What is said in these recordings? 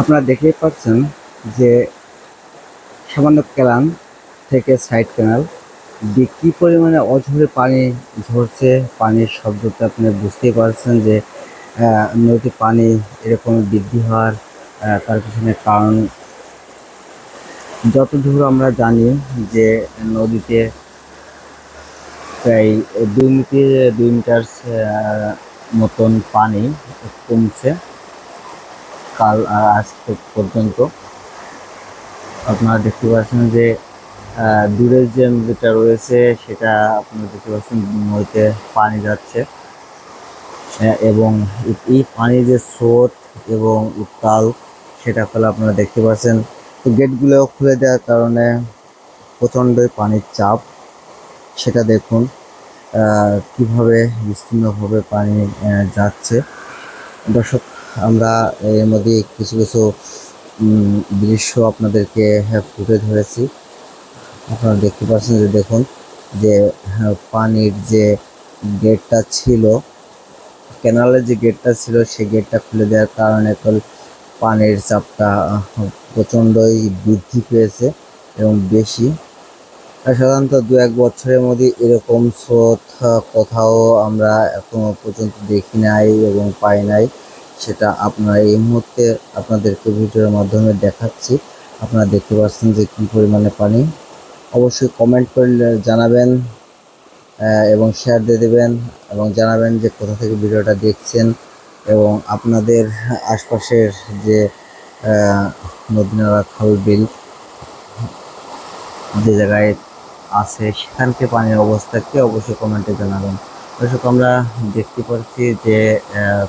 আপনারা দেখতেই পাচ্ছেন যে সামান্য ক্যালান থেকে সাইড ক্যানাল দিয়ে কী পরিমাণে অঝরে পানি ঝরছে, পানির শব্দটা আপনি বুঝতেই পারছেন যে নদীতে পানি এরকম বৃদ্ধি হওয়ার তার পিছনে কারণ। যতদূর আমরা জানি যে নদীতে প্রায় দুই মিটার দুই মিটার মতন পানি কমছে। কাল আর আজ পর্যন্ত। আপনারা দেখতে পাচ্ছেন যে দূরের যে নদীটা রয়েছে, সেটা আপনারা দেখতে পাচ্ছেন নদীতে পানি যাচ্ছে। এবং এই- পানির যে স্রোত এবং উত্তাল সেটা ফলে আপনারা দেখতে পাচ্ছেন তো গেটগুলো খুলে দেওয়ার কারণে প্রচণ্ডই পানির চাপ। সেটা দেখুন কীভাবে বিস্তীর্ণভাবে পানি যাচ্ছে। দর্শক আমরা এর মধ্যে কিছু কিছু দৃশ্য আপনাদেরকে ফুটে ধরেছি। আপনারা দেখতে পাচ্ছেন যে দেখুন যে হ্যাঁ, পানির যে গেটটা ছিল ক্যানালের যে গেটটা ছিল সেই গেটটা খুলে দেওয়ার কারণে পানির চাপটা প্রচণ্ডই বৃদ্ধি পেয়েছে এবং বেশি। সাধারণত দু এক বছরের মধ্যে এরকম স্রোত কোথাও আমরা এখনও পর্যন্ত দেখি নাই এবং পাই নাই। সেটা আপনারা এই মুহূর্তে আপনাদেরকে ভিডিওর মাধ্যমে দেখাচ্ছি। আপনারা দেখতে পাচ্ছেন যে কী পরিমাণে পানি। অবশ্যই কমেন্ট করে জানাবেন এবং শেয়ার দিয়ে দেবেন এবং জানাবেন যে কোথা থেকে ভিডিওটা দেখছেন এবং আপনাদের আশপাশের যে আহ, নদী নালা খাল বিল যে জায়গায় আছে সেখানকে পানির অবস্থা অবস্থাকে অবশ্যই কমেন্টে জানাবেন। দর্শক, আমরা দেখতে পাচ্ছি যে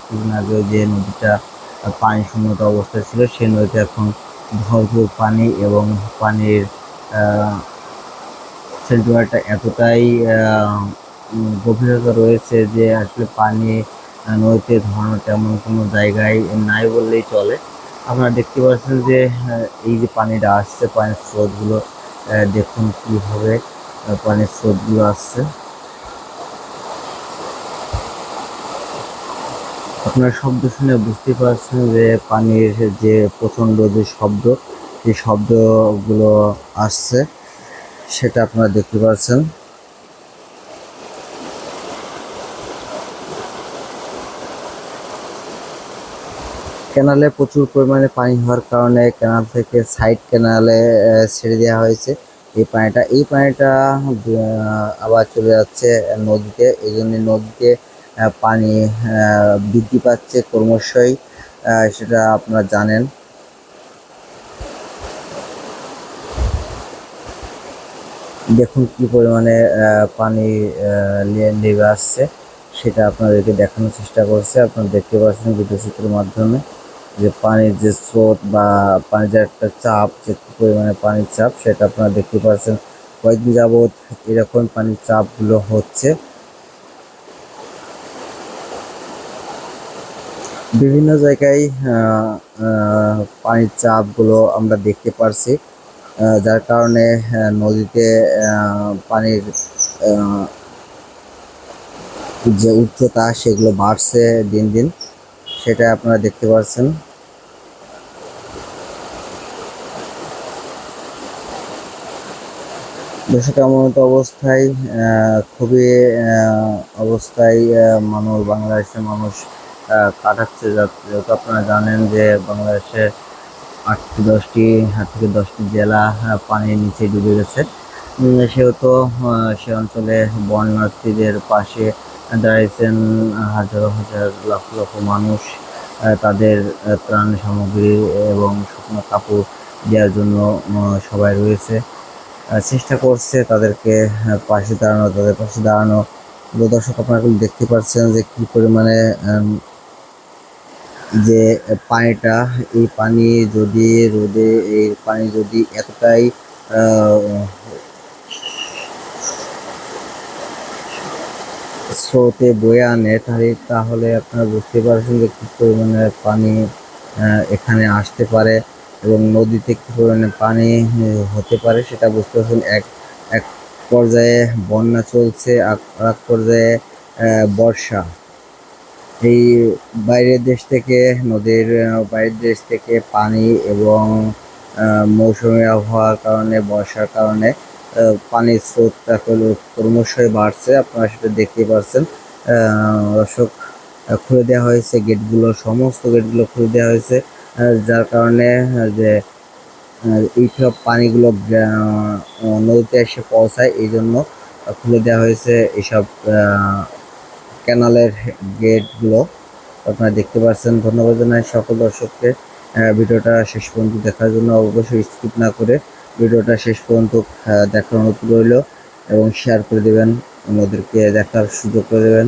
কিছুদিন আগে যে নদীটা পানি শূন্যতা অবস্থায় ছিল সেই নদীতে এখন ভরপুর পানি এবং পানির সেন্টিমিটারটা এতটাই গভীরতা রয়েছে যে আসলে পানি নদীতে ধরানো তেমন কোনো জায়গায় নাই বললেই চলে। আপনারা দেখতে পাচ্ছেন যে এই যে পানিটা আসছে, পানির স্রোতগুলো দেখুন কীভাবে পানির স্রোতগুলো আসছে। আপনার শব্দ শুনে বুঝতে পারছেন যে পানির যে প্রচণ্ড যে শব্দ সেই শব্দগুলো আসছে, সেটা আপনারা দেখতে পাচ্ছেন। ক্যানালে প্রচুর পরিমাণে পানি হওয়ার কারণে ক্যানাল থেকে সাইড ক্যানালে ছেড়ে দেওয়া হয়েছে। এই পানিটা এই পানিটা আবার চলে যাচ্ছে নদীতে। এই জন্য নদীতে পানি বৃদ্ধি পাচ্ছে ক্রমশই সেটা আপনারা জানেন। দেখুন কি পরিমাণে পানি নেমে আসছে, সেটা আপনাদেরকে দেখানোর চেষ্টা করছে। আপনারা দেখতে পাচ্ছেন চিত্রের মাধ্যমে যে পানির যে স্রোত বা পানির যে একটা চাপ, যে কি পরিমাণে পানির চাপ, সেটা আপনারা দেখতে পাচ্ছেন। কয়েকদিন যাবৎ এরকম পানির চাপগুলো হচ্ছে। বিভিন্ন জায়গায় পানির চাপগুলো আমরা দেখতে পারছি। যার কারণে নদীতে পানির যে উচ্চতা সেগুলো বাড়ছে দিন দিন, সেটা আপনারা দেখতে পাচ্ছেন দেশে কেমন অবস্থায় খুবই অবস্থায় মানুষ, বাংলাদেশের মানুষ কাটাচ্ছে। যেহেতু আপনারা জানেন যে বাংলাদেশে আট থেকে দশটি, আট থেকে দশটি জেলা পানির নিচে ডুবে গেছে। সেহেতু সে অঞ্চলে বন্যার্থীদের পাশে দাঁড়িয়েছেন হাজারো হাজার লক্ষ লক্ষ মানুষ। তাদের ত্রাণ সামগ্রী এবং শুকনো কাপড় দেওয়ার জন্য সবাই রয়েছে। চেষ্টা করছে তাদেরকে পাশে দাঁড়ানো, তাদের পাশে দাঁড়ানো। দর্শক, আপনারা দেখতে পাচ্ছেন যে কি পরিমাণে যে পানিটা, এই পানি যদি রোদে, এই পানি যদি এতটাই স্রোতে বয়ে আনে, তাহলে তাহলে আপনারা বুঝতে পারছেন যে কি পরিমাণে পানি এখানে আসতে পারে এবং নদীতে কি পরিমাণে পানি হতে পারে সেটা বুঝতে পারছেন। এক এক পর্যায়ে বন্যা চলছে, আর এক পর্যায়ে বর্ষা। এই বাইরের দেশ থেকে, নদীর বাইরের দেশ থেকে পানি এবং মৌসুমী আবহাওয়ার কারণে, বর্ষার কারণে পানির স্রোতটা ক্রমশই বাড়ছে। আপনারা সেটা দেখতেই পাচ্ছেন দর্শক খুলে দেওয়া হয়েছে গেটগুলো, সমস্ত গেটগুলো খুলে দেওয়া হয়েছে যার কারণে যে এইসব পানিগুলো নদীতে এসে পৌঁছায় এই জন্য খুলে দেওয়া হয়েছে এইসব ক্যানালের গেটগুলো আপনারা দেখতে পাচ্ছেন ধন্যবাদ জানাই সকল দর্শককে। ভিডিওটা শেষ পর্যন্ত দেখার জন্য অবশ্যই স্কিপ না করে ভিডিওটা শেষ পর্যন্ত দেখার অনুরোধ রইল এবং শেয়ার করে দেবেন। আমাদেরকে দেখার সুযোগ করে দেবেন।